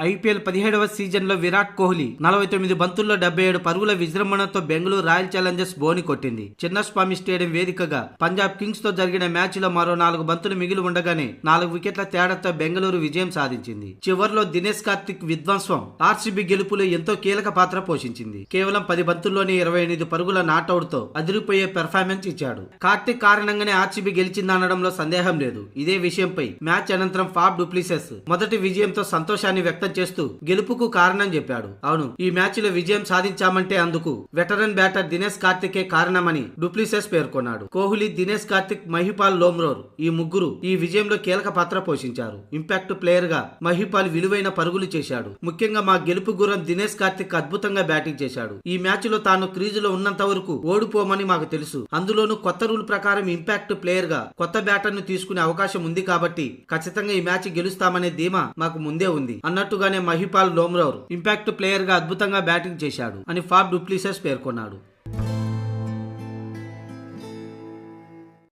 IPL పదిహేడవ సీజన్లో విరాట్ కోహ్లీ నలభై తొమ్మిది బంతుల్లో డెబ్బై ఏడు పరుగుల విజృంభణతో బెంగళూరు రాయల్ ఛాలెంజర్స్ బోని కొట్టింది. చిన్నస్వామి స్టేడియం వేదికగా పంజాబ్ కింగ్స్తో జరిగిన మ్యాచ్లో మరో నాలుగు బంతులు మిగిలి ఉండగానే నాలుగు వికెట్ల తేడాతో బెంగళూరు విజయం సాధించింది. చివర్లో దినేష్ కార్తిక్ విధ్వంసం. ఆర్సీబీ గెలుపులో ఎంతో కీలక పాత్ర పోషించింది. కేవలం పది బంతుల్లోనే ఇరవై ఎనిమిది పరుగుల నాటౌట్తో అదిరిపోయే పెర్ఫార్మెన్స్ ఇచ్చాడు. కార్తిక్ కారణంగానే ఆర్సీబీ గెలిచిందనడంలో సందేహం లేదు. ఇదే విషయంపై మ్యాచ్ అనంతరం ఫాబ్ డూప్లిసెస్ మొదటి విజయంతో సంతోషాన్ని వ్యక్తం చేస్తూ గెలుపుకు కారణం చెప్పాడు. అవును ఈ మ్యాచ్లో విజయం సాధించామంటే అందుకు వెటరన్ బ్యాటర్ దినేష్ కార్తికే కారణమని డూప్లిసెస్ పేర్కొన్నాడు. కోహ్లీ దినేష్ కార్తిక్ మహిపాల్ లోమ్రోర్ ఈ ముగ్గురు ఈ విజయంలో కీలక పాత్ర పోషించారు. ఇంపాక్ట్ ప్లేయర్గా మహిపాల్ విలువైన పరుగులు చేశాడు. ముఖ్యంగా మా గెలుపు గురం దినేష్ కార్తిక్ అద్భుతంగా బ్యాటింగ్ చేశాడు. ఈ మ్యాచ్లో తాను క్రీజులో ఉన్నంత వరకు ఓడిపోమని మాకు తెలుసు. అందులోనూ కొత్త రూల్ ప్రకారం ఇంపాక్ట్ ప్లేయర్గా కొత్త బ్యాటర్ను తీసుకునే అవకాశం ఉంది కాబట్టి ఖచ్చితంగా ఈ మ్యాచ్ గెలుస్తామనే ధీమా మాకు ముందే ఉంది. అన్నట్టు అన్నట్టుగానే మహిపాల్ డోమ్రౌర్ ఇంపాక్ట్ ప్లేయర్గా అద్భుతంగా బ్యాటింగ్ చేశాడు అని ఫాబ్ డూప్లిసెస్ పేర్కొన్నాడు.